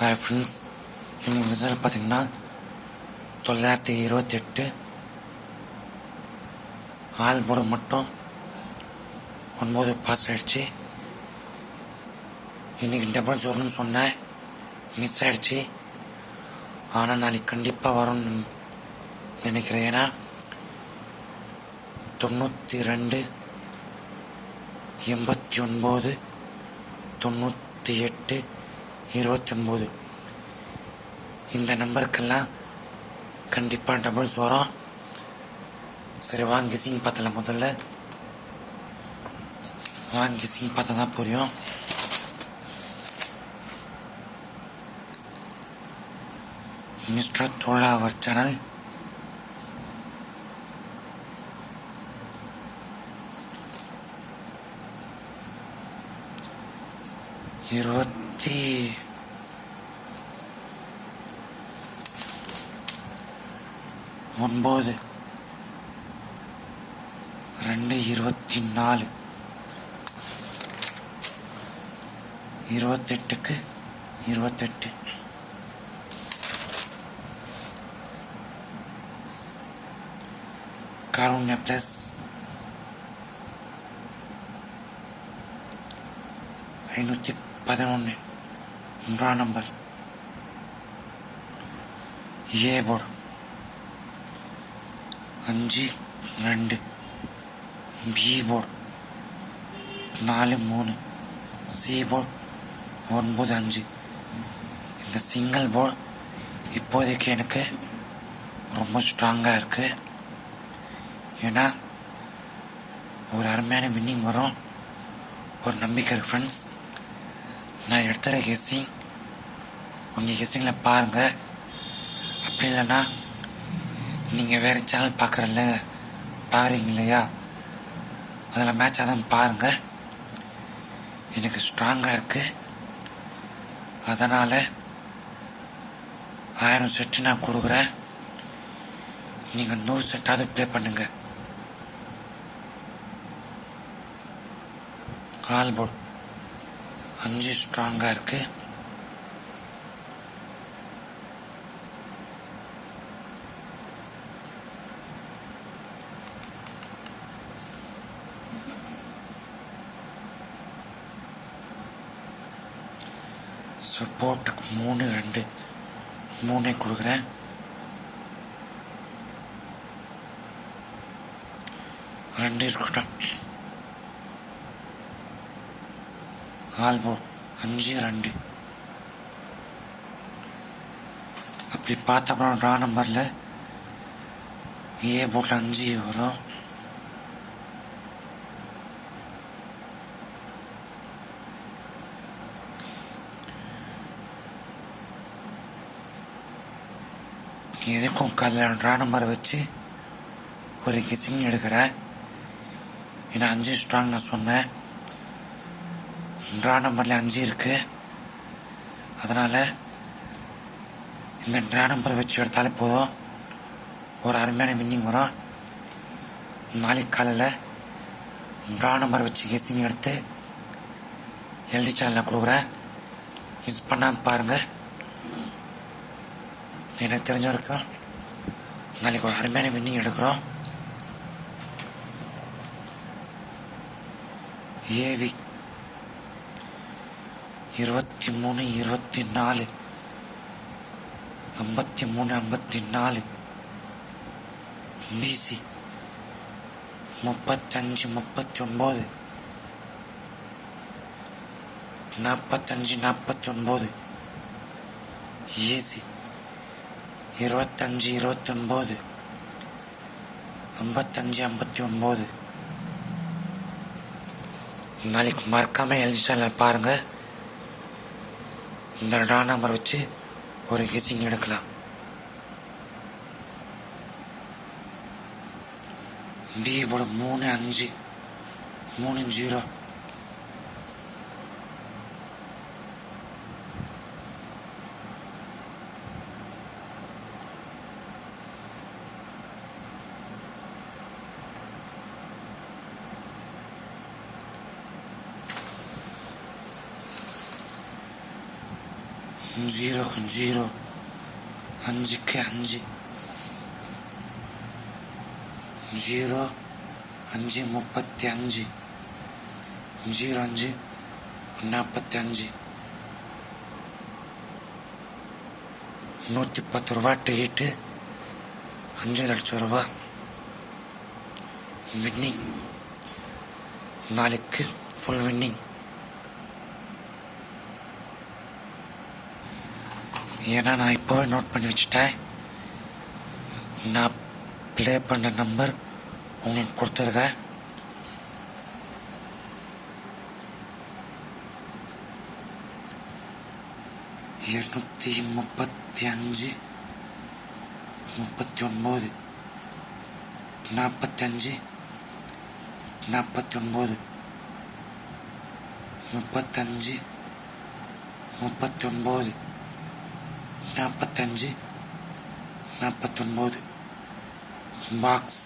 Hi friends இன்னைக்கு result பார்த்தீங்கன்னா தொள்ளாயிரத்தி இருபத்தெட்டு. ஆள் போர்டு மட்டும் ஒன்பது பாஸ் ஆகிடுச்சு இன்னைக்கு டபுள் ஜோர்னு சொன்னேன் மிஸ் ஆகிடுச்சு ஆனால் நாளைக்கு கண்டிப்பாக வரும்னு நினைக்கிறேன். ஏன்னா தொண்ணூற்றி ரெண்டு எண்பத்தி ஒன்பது தொண்ணூற்றி எட்டு இருபத்தி இந்த நம்பருக்கெல்லாம் கண்டிப்பாக டபுள்ஸ் வரும் சரி வாங்கி சிங் பார்த்தல முதல்ல வாங்கி சிங் பார்த்தா தான் புரியும். மிஸ்டர் தோழா அவர் சேனல் இருபத்தி ஒன்பது. ரெண்டு இருபத்தி நாலு. இருபத்தெட்டுக்கு இருபத்தெட்டு. காருண்யா ப்ளஸ் ஐநூற்றி பதினொன்று மூன்றாம் நம்பர் ஏ बोर्ड அஞ்சு ரெண்டு பி போர்டு நாலு மூணு சி போர்டு ஒன்பது அஞ்சு இந்த சிங்கிள் போர்டு இப்போதைக்கு எனக்கு ரொம்ப ஸ்ட்ராங்காக இருக்குது ஏன்னா ஒரு அருமையான வின்னிங் வரும். ஒரு நம்பிக்கை இருக்குது ஃப்ரெண்ட்ஸ் நான் எடுத்துகிற கெஸ்ஸிங் உங்கள் இசைங்களை பாருங்கள் அப்படி இல்லைன்னா நீங்கள் வேறு சேனல் பார்க்குறல்ல பார்க்குறீங்க இல்லையா அதில் மேட்ச் அதான் பாருங்கள் எனக்கு ஸ்ட்ராங்காக இருக்குது அதனால் ஆயிரம் செட்டு நான் கொடுக்குறேன். நீங்கள் நூறு செட்டாவது ப்ளே பண்ணுங்க. கால் போர்டு அஞ்சு ஸ்ட்ராங்காக இருக்குது சப்போர்ட்டுக்கு மூணு ரெண்டு. மூணே கொடுக்குறேன். ரெண்டு இருக்கட்டும். ஆல் போர்ட் அஞ்சு ரெண்டு. அப்படி பார்த்தப்பறம் ரா நம்பரில் ஏ போட்டில் அஞ்சு வரும். எதுக்கும் கல்யாணம் ட்ரா வச்சு ஒரு கிசிங் எடுக்கிறேன். ஏன்னா அஞ்சு ஸ்ட்ராங் நான் சொன்னேன். ட்ரா நம்பரில் அஞ்சு இருக்கு. அதனால் இந்த ட்ரா நம்பர் வச்சு எடுத்தாலே போதும். ஒரு அருமையான வின்னிங் வரும். நாளைக்கு காலையில் ட்ரா நம்பர் வச்சு கெஸிங் எடுத்து எழுதி சேனலில் கொடுக்குறேன். மிஸ் பண்ணாமல் பாருங்கள் எனக்கு தெரிஞ்ச நாளைக்கு ஒரு அருமையான வின்னிங் எடுக்கிறோம். ஏவி இருபத்தி மூணு இருபத்தி நாலு ஐம்பத்தி மூணு ஐம்பத்தி நாலு பிசி முப்பத்தஞ்சு முப்பத்தி ஒன்பது நாற்பத்தஞ்சு நாற்பத்தி ஒன்பது ஏசி இருபத்தஞ்சு இருபத்தொன்பது. ஐம்பத்தஞ்சு ஐம்பத்தி ஒம்பது நாளைக்கு மறக்காம எழுதி பாருங்க. இந்த டா நம்பர் வச்சு ஒரு கிசிங் எடுக்கலாம். டி போட மூணு அஞ்சு மூணு ஜீரோ. Zero zero. அஞ்சுக்கு அஞ்சு. ஜீரோ அஞ்சு முப்பத்தி அஞ்சு. ஜீரோ அஞ்சு நாற்பத்தி அஞ்சு. நூற்றி பத்து ரூபா டிக்கெட்டு அஞ்சு லட்சம் ரூபா. வின்னிங் நாளைக்கு ஃபுல் வின்னிங் ஏன்னா நான் இப்போவே நோட் பண்ணி வச்சுட்டேன். நான் ப்ளே பண்ண நம்பர் உங்களுக்கு கொடுத்துருக்கேன் இருநூத்தி முப்பத்தி அஞ்சு முப்பத்தி ஒன்பது நாற்பத்தஞ்சு நாற்பத்தி ஒன்பது முப்பத்தஞ்சு முப்பத்தி ஒன்பது. நாற்பத்தஞ்சு நாற்பத்தொன்பது பாக்ஸ்